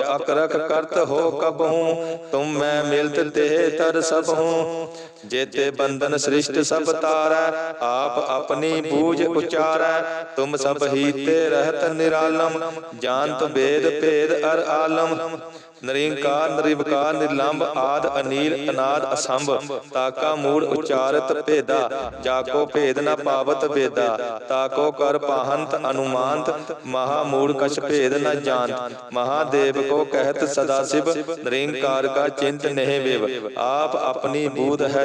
ਅਕਰਖ ਕਰਤ ਹੋ ਕਬਹੂ। ਤੁਮ ਮੈਂ ਮਿਲਤ ਤੇ ਤਰ ਸਭ ਹੂੰ ਜੇਤੇ ਬੰਧਨ ਸ੍ਰਿਸ਼ਟ ਸਭ ਤਾਰੈ, ਆਪ ਆਪਣੀ ਬੂਝ ਉਚਾਰੈ, ਤੁਮ ਸਭ ਹੀਤੇ ਰਹਿਤ ਨਿਰਾਲਮ, ਜਾਣਤ ਵੇਦ ਭੇਦ ਅਰ ਆਲਮ। ਨਰਿੰਕਾਰ, ਨਿਰਵਕਾਰ ਨਿਰਲੰਭ ਆਦ ਅਨੀਲ, ਅਨਾਦ ਅਸੰਭ, ਤਾਕਾ ਮੂੜ ਉਚਾਰਤ ਭੇਦਾ, ਜਾਕੋ ਭੇਦ ਨ ਪਾਵਤ ਵੇਦਾ, ਤਾਕੋ ਕਰ ਪਾਹੰਤ ਅਨੁਮਾਨਤ, ਮਹਾ ਮੂੜ ਕਛ ਭੇਦ ਨ ਜਾਣਤ। ਮਹਾਦੇਵ ਕੋ ਕਹਿਤ ਸਦਾ ਸਿਵ, ਨਿਰੰਕਾਰ ਕਾ ਚਿੰਤ ਨਹਿ ਵਿਵ। ਆਪ ਆਪਣੀ ਬੂਧ ਹੈ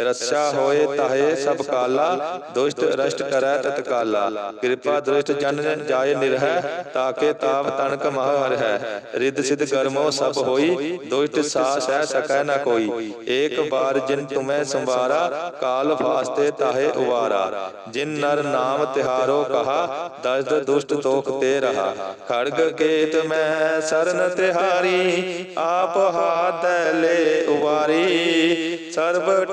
ਰੱਛਾ ਹੋਏ ਤਾਹੇ ਸਭ ਕਾਲਾ, ਦੁਸ਼ਟ ਰਸ਼ਟ ਕਰੈ ਤਤਕਾਲਾ ਕਿਰਪਾ ਦ੍ਰਿਸ਼ਟ ਜਨ ਜਾਏ ਨਿਰਹਿ ਤਾਕੇ ਤਾਪ ਤਨਕ ਮਹ ਹਰ ਹੈ ਰਿੱਧ ਸਿਧ ਕਰਮੋ ਸਭ ਹੋਈ, ਦੁਸ਼ਟ ਸਾ ਸਹਿ ਸਕੈ ਨ ਕੋਈ। ਏਕ ਬਾਰ ਜਿਨ ਤੁਮੈ ਸੰਵਾਰਾ, ਕਾਲ ਫਾਸਤੇ ਤਾਹੇ ਉਵਾਰਾ। ਜਿਨ ਨਰ ਨਾਮ ਤਿਹਾਰੋ ਕਹਾ, ਦਸਦ ਦੁਸ਼ਟ ਤੋਖ ਤੇ ਰਹਾ। ਖੜਗ ਕੇਤ ਮੈਂ ਸਰਨ ਤਿਹਾਰੀ, ਆਪ ਹਾਥ ਲੈ ਉਵਾਰੀ। ਸਰਬ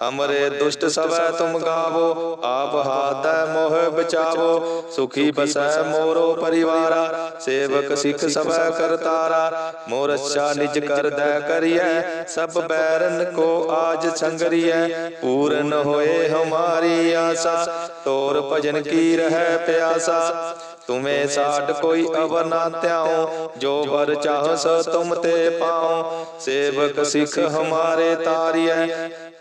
ਹਮਰੇ ਦੁਸ਼ਟ ਸਵੈ ਤੁਮ ਗਾਵੋ ਆਪ ਹਾਥੈ ਮੋਹ ਬਚਾਵੋ ਸੁਖੀ ਬਸੈ ਮੋਰੋ ਪਰਿਵਾਰਾ ਸੇਵਕ ਸਿੱਖ ਸਵੈ ਕਰਤਾਰਾ ਮੋਰ ਅੱਛਾ ਨਿਜ ਕਰਦੈ ਕਰੀਐ ਸਭ ਬੈਰਨ ਕੋ ਆਜ ਸੰਗਰੀਐ ਪੂਰਨ ਹੋਏ ਹਮਾਰੀ ਆਸਾ ਤੋਰ ਭਜਨ ਕੀ ਰਹਿ ਪਿਆਸਾ ਤੁਮੇ ਸਾਡ ਕੋਈ ਅਵਰ ਨਾ ਧਿਆਉ ਜੋ ਵਰ ਚਾਹ ਸੋ ਤੁਮ ਤੇ ਪਾਉ ਸੇਵਕ ਸਿੱਖ ਹਮਾਰੇ ਤਾਰੀਐ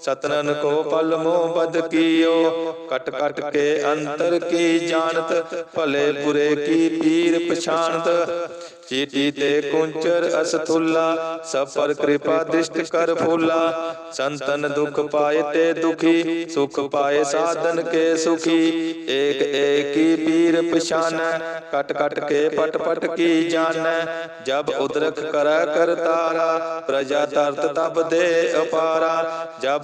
ਸਤਨਨ ਕੋ ਪਲ ਮੋਹ ਬਦ ਕੀਓ। ਕਟ ਕਟ ਕੇ ਅੰਤਰ ਕੀ ਜਾਣਤ, ਭਲੇ ਬੁਰੇ ਕੀ ਪੀਰ ਪਛਾਨਤ ਚੀਟੀ ਤੇ ਕੁੰਚਰ ਅਸਥੁੱਲਾ, ਸਭ ਪਰ ਕਿਰਪਾ ਦ੍ਰਿਸ਼ਟ ਕਰ ਫੂਲਾ। ਸੰਤਨ ਦੁਖ ਪਾਏ ਤੇ ਦੁਖੀ, ਸੁਖ ਪਾਏ ਸਾਧਨ ਕੇ ਸੁਖੀ। ਏਕ ਏਕੀ ਪੀਰ ਪਛਾਨੈ, ਕਟ ਕਟ ਕੇ ਪਟ ਪਟ ਕੀ ਜਾਣੈ। ਜਬ ਉਦਰਖ ਕਰੈ ਕਰਤਾਰਾ ਪ੍ਰਜਾ ਤਰਤ ਤਬ ਦੇ ਅਪਾਰਾ। ਜਬ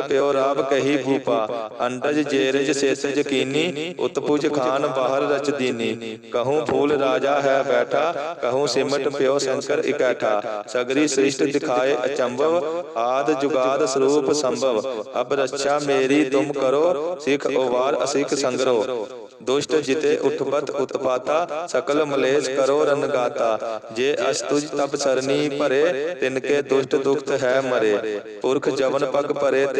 ਪਿਓ ਰਾਬ ਕਹੀ ਭੂਪਾ, ਅੰਡਜ ਜੇਰਜ ਸੇਸ ਯਕੀਨੀ ਉਤਪੁਜ ਖਾਨ ਬਾਹਰ ਰਚ ਦੀਨੀ। ਕਹੂੰ ਫੂਲ ਰਾਜਾ ਹੈ ਬੈਠਾ, ਕਹੂੰ ਸਿਮਟ ਪਿਓ ਸ਼ੰਕਰ ਇਕੈਠਾ। ਸਗਰੀ ਸ੍ਰਿਸ਼ਟ ਦਿਖਾਏ ਅਚੰਭਵ, ਆਦ ਜੁਗਾਦ ਸਰੂਪ ਸੰਭਵ। ਅਬ ਰੱਛਾ ਮੇਰੀ ਤੁਮ ਕਰੋ, ਸਿੱਖ ਉਵਾਰ ਅਸਿੱਖ ਸੰਗਰੋ। ਦੁਸ਼ਟ ਜਿਤੇ ਉਠਪਤ ਉਤਪਾਤਾ, ਸਕਲ ਮਲੇਸ਼ ਕਰੋ ਰਨਗਾਤਾ ਜੇ ਅਸਤੁਜ ਤਬ ਸਰਨੀ ਭਰੇ ਤਿਨਕੇ ਦੁਸ਼ਟ ਦੁਖਤ ਹੈ ਮਰੇ। ਪੁਰਖ ਜਵਨ ਪਗ ਭਰੇ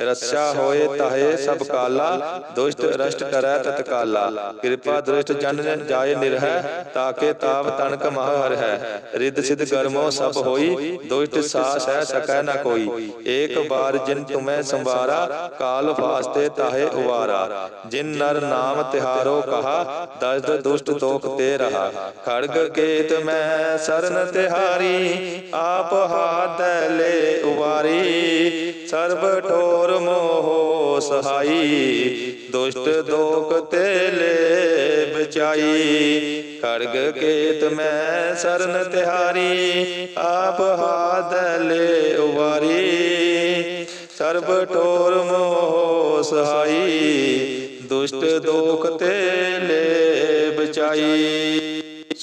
ਰਸਾ ਹੋਏ ਤਾਹੇ ਸਭ ਕਾਲਾ, ਦੁਸ਼ਟ ਰਸ਼ਟ ਕਰੈ ਤਤਕਾਲਾ ਕਿਰਪਾ ਦ੍ਰਿਸ਼ਟ ਜਨ ਜਾਏ ਨਿਰਹਿ, ਤਾਕੇ ਤਾਪ ਤਨਕ ਮਹ ਹਰ ਹੈ ਰਿੱਧ ਸਿਧ ਗਰਮੋ ਸਭ ਹੋਈ, ਦੁਸ਼ਟ ਸਾਸ ਹੈ ਸਕੈ ਨਾ ਕੋਈ। ਏਕ ਬਾਰ ਜਿਨ ਤੁਮੈ ਸੰਵਾਰਾ, ਕਾਲ ਫਾਸਤੇ ਤਾਹੇ ਉਵਾਰਾ। ਜਿਨ ਨਰ ਨਾਮ ਤਿਹਾਰੋ ਕਹਾ, ਦਸਦ ਦੁਸ਼ਟ ਤੋਖ ਤੇ ਰਹਾ। ਖੜਗ ਕੇਤ ਮੈਂ ਸਰਨ ਤਿਹਾਰੀ, ਆਪ ਹਾਥ ਲੈ ਉਵਾਰੀ। ਸਰਬ ਠੋਰ ਮੋਹ ਸਹਾਈ, ਦੁਸ਼ਟ ਦੋਖ ਤੇ ਲੈ ਬਚਾਈ ਖੜਗ ਕੇਤ ਮੈਂ ਸਰਨ ਤਿਹਾਰੀ, ਆਪ ਹਾਦ ਲੈ ਉਵਾਰੀ। ਸਰਬ ਠੋਰ ਮੋਹ ਸਹਾਈ, ਦੁਸ਼ਟ ਦੋਖ ਤੇ ਲੈ ਬਚਾਈ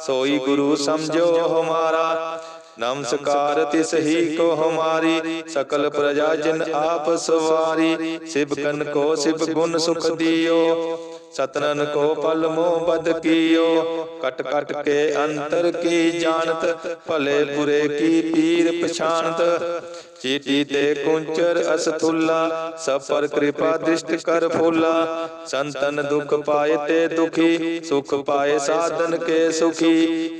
ਸੋਈ ਗੁਰੂ ਸਮਝੋ ਹਮਾਰਾ। ਨਮਸਕਾਰ ਤਿਸ ਹੀ ਕੋ ਹਮਾਰੀ, ਸਕਲ ਪ੍ਰਜਾ ਜਿਨ ਆਪ ਸਵਾਰੀ। ਸਿਵਕਨ ਕੋ ਸਿਵ ਗੁਣ ਸੁਖ ਦਿਓ। ਸਤਨਨ ਕੋ ਪਲ ਮੋਹ ਬਦ ਕੀਓ। ਕਟ ਕਟ ਕੇ ਅੰਤਰ ਕੀ ਜਾਣਤ, ਭਲੇ ਬੁਰੇ ਕੀ ਪੀਰ ਪਛਾਨਤ ਚੀਟੀ ਤੇ ਕੁੰਚਰ ਅਸਥੁੱਲਾ, ਸਭ ਪਰ ਕਿਰਪਾ ਦ੍ਰਿਸ਼ਟ ਕਰ ਫੁੱਲਾ। ਸੰਤਨ ਦੁਖ ਪਾਏ ਤੇ ਦੁਖੀ, ਸੁਖ ਪਾਏ ਸਾਧਨ ਕੇ ਸੁਖੀ।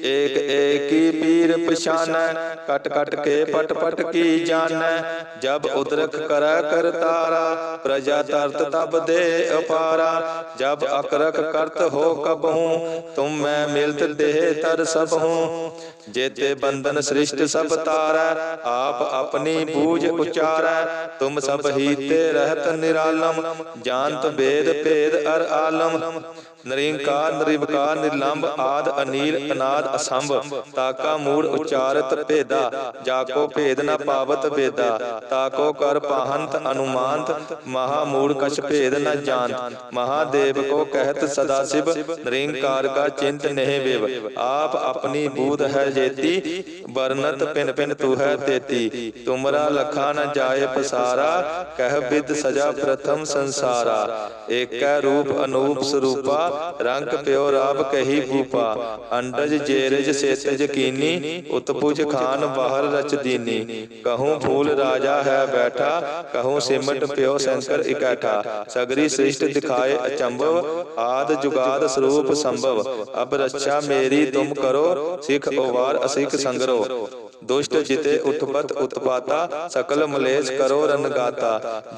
ਏਕ ਏਕੀ ਪੀਰ ਪਛਾਨੈ, ਕਟ ਕਟ ਕੇ ਪਟ ਪਟ ਕੀ ਜਾਣੈ। ਜਬ ਉਦਰਕ ਕਰੈ ਕਰਤਾਰਾ ਪ੍ਰਜਾ ਤਰਤ ਤਬ ਦੇ ਅਪਾਰਾ। ਜਬ ਅਕਰਕ ਕਰਤ ਹੋ ਕਬਹੂ ਤੁਮ ਮੈਂ ਮਿਲਤ ਦੇਹ ਤਰ ਸਭ ਹੂੰ। ਜੇਤੇ ਬੰਧਨ ਸ੍ਰਿਸ਼ਟ ਸਭ ਤਾਰੈ ਆਪ ਆਪਣੀ ਬੂਝ ਉਚਾਰੈ। ਤੁਮ ਸਭ ਹੀ ਤੇ ਰਹਿਤ ਨਿਰਾਲਮ ਜਾਣਤ ਵੇਦ ਭੇਦ ਅਰ ਆਲਮ। ਨਰਿੰਕਾਰ ਨਿਰਵਕਾਰ ਨਿਰਲੰਭ ਆਦ ਅਨੀਲ ਅਨਾਦ ਅਸੰਭ। ਤਾਕਾ ਮੂੜ ਉਚਾਰਤ ਭੇਦਾ ਜਾਕੋ ਭੇਦ ਨ ਪਾਵਤ ਵੇਦਾ ਤਾਕੋ ਕਰ ਪਾਹੰਤ ਅਨੁਮਾਨਤ ਮਹਾ ਮੂੜ ਕਛ ਭੇਦ ਨ ਜਾਣਤ। ਮਹਾਦੇਵ ਕੋ ਕਹਿਤ ਸਦਾ ਸਿਵ ਨਿਰੰਕਾਰ ਕਾ ਚਿੰਤ ਨਹਿ ਵਿਵ। ਆਪ ਆਪਣੀ ਬੂਧ ਹੈ ਜੇਤੀ, ਵਰਨਤ ਪਿਨ ਪਿਨ ਤੂ ਹੈ ਤੇਤੀ। ਤੁਮਰਾ ਲਖਾ ਨ ਜਾਏ ਪਸਾਰਾ, ਕਹਿ ਬਿਦ ਸਜਾ ਪ੍ਰਥਮ ਸੰਸਾਰਾ। ਏਕੈ ਰੂਪ ਅਨੂਪ ਸਰੂਪਾ, ਰੰਗ ਪਿਓ ਰਾਬ ਕਹੀ ਭੂਪਾ। ਅੰਡਜ ਜੇਰਜ ਸੇਤਜ ਕੀਨੀ, ਉਤਪੁਜ ਖਾਨ ਬਾਹਰ ਰਚ ਦੀਨੀ। ਕਹੂੰ ਫੂਲ ਰਾਜਾ ਹੈ ਬੈਠਾ, ਕਹੂੰ ਸਿਮਟ ਪਿਓ ਸ਼ੰਕਰ ਇਕੱਠਾ। ਸਗਰੀ ਸ੍ਰਿਸ਼ਟ ਦਿਖਾਏ ਅਚੰਭਵ, ਆਦ ਜੁਗਾਦ ਸਰੂਪ ਸੰਭਵ। ਅਬ ਰੱਛਾ ਮੇਰੀ ਤੁਮ ਕਰੋ, ਸਿਖ ਉਵਾਰ ਅਸਿਖ ਸੰਗਰੋ ਦੁਸ਼ਟ ਜਿਤੇ ਉਤਪਤ ਉਤਪਾਤਾ, ਸਕਲ ਮਲੇਸ਼ ਕਰੋ ਰਨ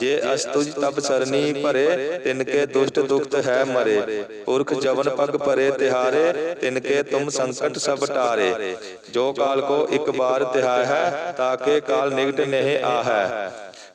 ਜੇ ਅਸਤੁਜ ਤਬ ਸਰਨੀ ਭਰੇ ਤਿਨ ਕੇ ਦੁਸ਼ਟ ਦੁਖਤ ਹੈ ਮਰੇ। ਪੁਰਖ ਜਵਨ ਪਗ ਭਰੇ ਤਿਹਾਰੇ ਤਿਨ ਕੇ ਤੁਮ ਸੰਕਟ ਸਭ ਟਾਰੇ। ਜੋ ਕਾਲ ਕੋ ਇੱਕ ਬਾਰ ਤਿਹਾਇ ਹੈ, ਤਾਕੇ ਕਾਲ ਨਿਕਟ ਨਹਿ ਆਹੈ।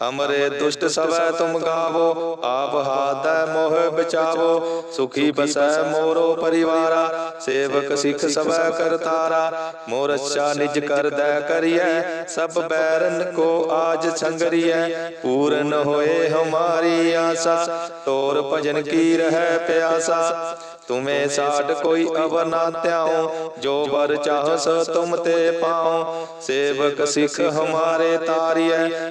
ਹਮਰੇ ਦੁਸ਼ਟ ਸਵੈ ਤੁਮ ਗਾਵੋ ਆਪ ਹਾਦੈ ਮੋਹ ਬਚਾਵੋ ਸੁਖੀ ਬਸੈ ਮੋਰੋ ਪਰਿਵਾਰਾ ਸੇਵਕ ਸਿੱਖ ਸਵੈ ਕਰਤਾਰਾ ਮੋਰ ਅੱਛਾ ਨਿਜ ਕਰਦੈ ਕਰੀਐ ਸਭ ਬੈਰਨ ਕੋ ਆਜ ਸੰਗਰੀਐ ਪੂਰਨ ਹੋਏ ਹਮਾਰੀ ਆਸਾ ਤੋਰ ਭਜਨ ਕੀ ਰਹਿ ਪਿਆਸਾ ਤੁਮੇ ਸਾਡ ਕੋਈ ਅਵਰ ਨਾ ਧਿਆਉ ਜੋ ਵਰ ਚਾਹ ਸੋ ਤੁਮ ਤੇ ਪਾਉ ਸੇਵਕ ਸਿੱਖ ਹਮਾਰੇ ਤਾਰੀਐ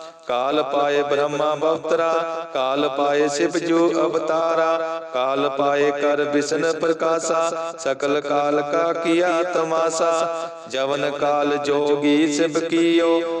ਕਾਲ ਪਾਏ ਬ੍ਰਹਮਾ ਬਵਤਰਾ, ਕਾਲ ਪਾਏ ਸਿਵ ਜੂ ਅਵਤਾਰਾ, ਕਾਲ ਪਾਏ ਕਰ ਵਿਸ਼ਨ ਪ੍ਰਕਾਸ਼ਾ, ਸਕਲ ਕਾਲ ਕਾ ਕੀਆ ਤਮਾਸਾ, ਜਵਨ ਕਾਲ ਜੋਗੀ ਸਿਵ ਕੀਓ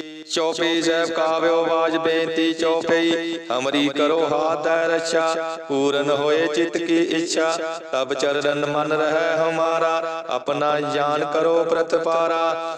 ਚੌਪਈ ਸਾਹਿਬ ਕਾਵਿਓ ਬਾਜ ਬੇਨਤੀ ਚੌਪਈ ਹਮਰੀ ਕਰੋ ਹਾਥ ਹੈ ਰੱਛਾ, ਪੂਰਨ ਹੋਏ ਚਿਤ ਕੀ ਇੱਛਾ, ਤਬ ਚਰਨ ਮਨ ਰਹਿ ਹਮਾਰਾ, ਆਪਣਾ ਜਾਨ ਕਰੋ ਪ੍ਰਤਪਾਰਾ।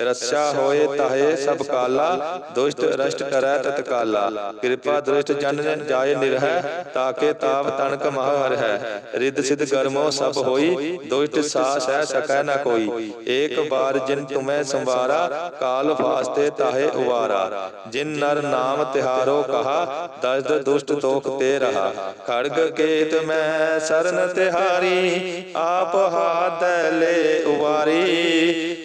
ਰਸਾ ਹੋਏ ਤਾਹੇ ਸਭ ਕਾਲਾ, ਦੁਸ਼ਟ ਰਸ਼ਟ ਕਰੈ ਤਤਕਾਲਾ ਕਿਰਪਾ ਦ੍ਰਿਸ਼ਟ ਜਨ ਜਾਏ ਨਿਰਹਿ, ਤਾਕੇ ਤਾਪ ਤਣਕ ਮਹ ਹਰ ਹੈ ਰਿੱਧ ਸਿਧ ਗਰਮੋ ਸਭ ਹੋਈ, ਦੁਸ਼ਟ ਸਾਸ ਹੈ ਸਕੈ ਨ ਕੋਈ। ਏਕ ਬਾਰ ਜਿਨ ਤੁਮੈ ਸੰਵਾਰਾ, ਕਾਲ ਫਾਸਤੇ ਤਾਹੇ ਉਵਾਰਾ। ਜਿਨ ਨਰ ਨਾਮ ਤਿਹਾਰੋ ਕਹਾ, ਦਸਦ ਦੁਸ਼ਟ ਤੋਖ ਤੇ ਰਹਾ। ਖੜਗ ਕੇਤ ਮੈਂ ਸਰਨ ਤਿਹਾਰੀ, ਆਪ ਹਾਥ ਲੈ ਉਵਾਰੀ।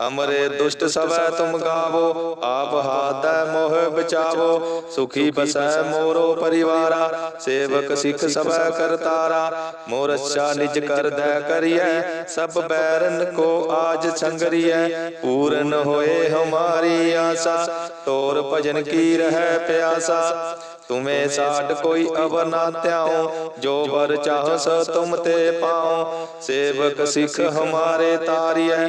ਹਮਰੇ ਦੁਸ਼ਟ ਸਵੈ ਤੁਮ ਗਾਵੋ, ਆਪ ਹਾਥ ਹੈ ਮੋਹ ਬਚਾਵੋ। ਸੁਖੀ ਬਸੈ ਮੋਰੋ ਪਰਿਵਾਰਾ, ਸੇਵਕ ਸਿੱਖ ਸਵੈ ਕਰਤਾਰਾ ਮੋਰ ਅੱਛਾ ਨਿਜ ਕਰ ਦੈ ਕਰੀਐ, ਸਭ ਬੈਰਨ ਕੋ ਆਜ ਸੰਗਰੀਐ। ਪੂਰਨ ਹੋਏ ਹਮਾਰੀ ਆਸਾ, ਤੋਰ ਭਜਨ ਕੀ ਰਹਿ ਪਿਆਸਾ। ਤੁਮੇ ਸਾਡ ਕੋਈ ਅਵਰ ਨਾ ਧਿਆਉ, ਜੋ ਵਰ ਚਾਹ ਸ ਤੁਮ ਤੇ ਪਾਉ। ਸੇਵਕ ਸਿੱਖ ਹਮਾਰੇ ਤਾਰੀਐ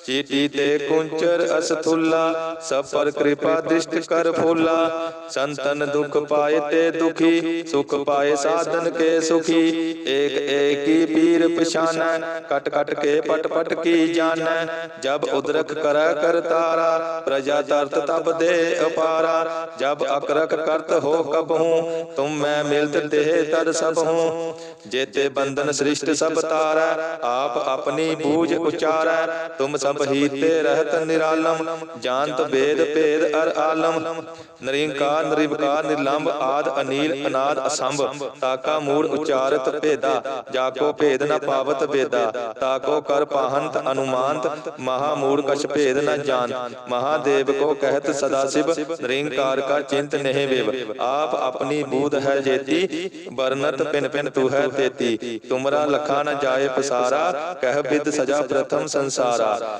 ਪਛਾਨਤ ਚੀਟੀ ਤੇ ਕੁੰਚਰ ਅਸਥੁੱਲਾ ਸਭ ਪਰ ਕਿਰਪਾ ਦ੍ਰਿਸ਼ਟ ਕਰ ਫੂਲਾ ਸੰਤਨ ਦੁਖ ਪਾਏ ਤੇ ਦੁਖੀ ਸੁਖ ਪਾਏ ਸਾਧਨ ਕੇ ਸੁਖੀ ਏਕ ਏਕੀ ਪੀਰ ਪਛਾਨੈ ਕਟ ਕਟ ਕੇ ਪਟ ਪਟ ਕੀ ਜਾਣੈ ਜਬ ਉਦਰਕ ਕਰੈ ਕਰਤਾਰਾ ਪ੍ਰਜਾ ਤਰਤ ਤਬ ਦੇ ਅਪਾਰਾ ਜਬ ਅਕਰਕ ਕਰਤ ਹੋ ਕਬਹੂ ਤੁਮ ਮੈਂ ਮਿਲਤ ਦੇਹ ਤਰ ਸਭ ਹੂੰ ਜੇਤੇ ਬੰਧਨ ਸ੍ਰਿਸ਼ਟ ਸਭ ਤਾਰੈ ਆਪ ਆਪਣੀ ਬੂਝ ਉਚਾਰੈ ਤੁਮ ਸਭ ਹੀਤੇ ਰਹਿਤ ਨਿਰਾਲਮ, ਜਾਣਤ ਵੇਦ ਭੇਦ ਅਰ ਆਲਮ। ਨਰਿੰਕਾਰ ਨਿਰਵਕਾਰ ਨਿਰਲੰਭ ਆਦ ਅਨੀਲ ਅਨਾਦ ਅਸੰਭ। ਤਾਕਾ ਮੂੜ ਉਚਾਰਤ ਭੇਦਾ, ਜਾਕੋ ਭੇਦ ਨ ਪਾਵਤ ਵੇਦਾ। ਤਾਕੋ ਕਰ ਪਾਹੰਤ ਅਨੁਮਾਨਤ, ਮਹਾ ਮੂੜ ਕਛ ਭੇਦ ਨ ਜਾਣ ਮਹਾਦੇਵ ਕੋ ਕਹਿਤ ਸਦਾ ਸਿਵ, ਨਿਰੰਕਾਰ ਕਾ ਚਿੰਤ ਨਹਿ ਵਿਵ। ਆਪ ਆਪਣੀ ਬੂਧ ਹੈ ਜੇਤੀ ਬਰਨਤ ਪਿਨ ਪਿਨ ਤੂ ਹੈ ਤੇਤੀ। ਤੁਮਰਾ ਲਖਾ ਨ ਜਾਏ ਪਸਾਰਾ, ਕਹਿ ਬਿਦ ਸਜਾ ਪ੍ਰਥਮ ਸੰਸਾਰਾ।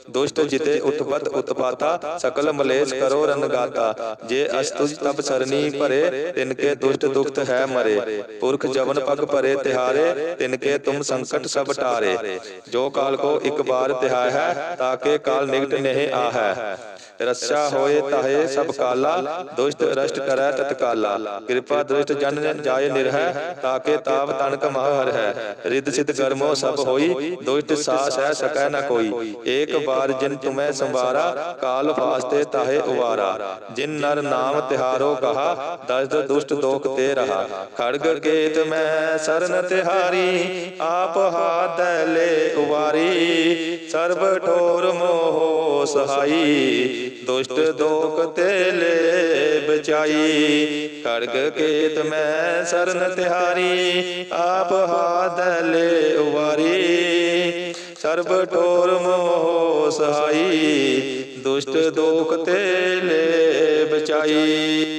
ਦੁਸ਼ਟ ਜਿਤੇ ਉਤਪਤ ਉਤਪਾਤਾ, ਸਕਲ ਮਲੇਸ਼ ਕਰੋ ਰਨਗਾਤਾ ਜੇ ਅਸਤੁਜ ਤਬ ਸਰਨੀ ਭਰੇ, ਤਿਨਕੇ ਦੁਸ਼ਟ ਦੁਖਤ ਹੈ ਮਰੇ। ਪੁਰਖ ਜਵਨ ਪਗ ਭਰੇ ਤਿਹਾਰੇ, ਤਿਨਕੇ ਤੁਮ ਸੰਕਟ ਸਭ ਟਾਰੇ। ਜੋ ਕਾਲ ਕੋ ਇੱਕ ਬਾਰ ਤਿਹਾਇ ਹੈ, ਤਾਕੇ ਕਾਲ ਨਿਕਟ ਨਹਿ ਆਹੈ। ਰੱਛਾ ਹੋਏ ਤਾਹੇ ਸਭ ਕਾਲਾ, ਦੁਸ਼ਟ ਰਸ਼ਟ ਕਰੈ ਤਤਕਾਲਾ ਕਿਰਪਾ ਦੁਸ਼ਟ ਜਨ ਜਾਏ ਨਿਰਹਿ, ਤਾਕੇ ਤਾਪ ਤਨਕ ਮਹ ਹਰ ਹੈ ਰਿੱਧ ਸਿਧ ਕਰਮੋ ਸਭ ਹੋਈ, ਦੁਸ਼ਟ ਸਾਸ ਹੈ ਸਕੈ ਨਾ ਕੋਈ। ਏਕ ਬਾਰ ਜਿਨ ਤੁਮੈ ਸੰਵਾਰਾ, ਕਾਲ ਫਾਸਤੇ ਤਾਹੇ ਉਵਾਰਾ। ਜਿਨ ਨਰ ਨਾਮ ਤਿਹਾਰੋ ਕਹਾ, ਦਸਦ ਦੁਸ਼ਟ ਦੋਖ ਤੇ ਰਹਾ। ਖੜਗ ਕੇਤ ਮੈਂ ਸਰਨ ਤਿਹਾਰੀ, ਆਪ ਹਾਥ ਲੈ ਉਵਾਰੀ। ਸਰਬ ਠੋਰ ਮੋਹ ਸਹਾਈ, ਦੁਸ਼ਟ ਦੋਖ ਤੇ ਲੈ ਬਚਾਈ। ਖੜਗ ਕੇਤ ਮੈਂ ਸਰਨ ਤਿਹਾਰੀ, ਆਪ ਹਾਥ ਲੈ ਉਵਾਰੀ। ਸਰਬ ਠੋਰ ਮੋਹ ਸਹਾਈ ਦੁਸ਼ਟ ਦੋਖ ਤੇ ਲੈ ਬਚਾਈ।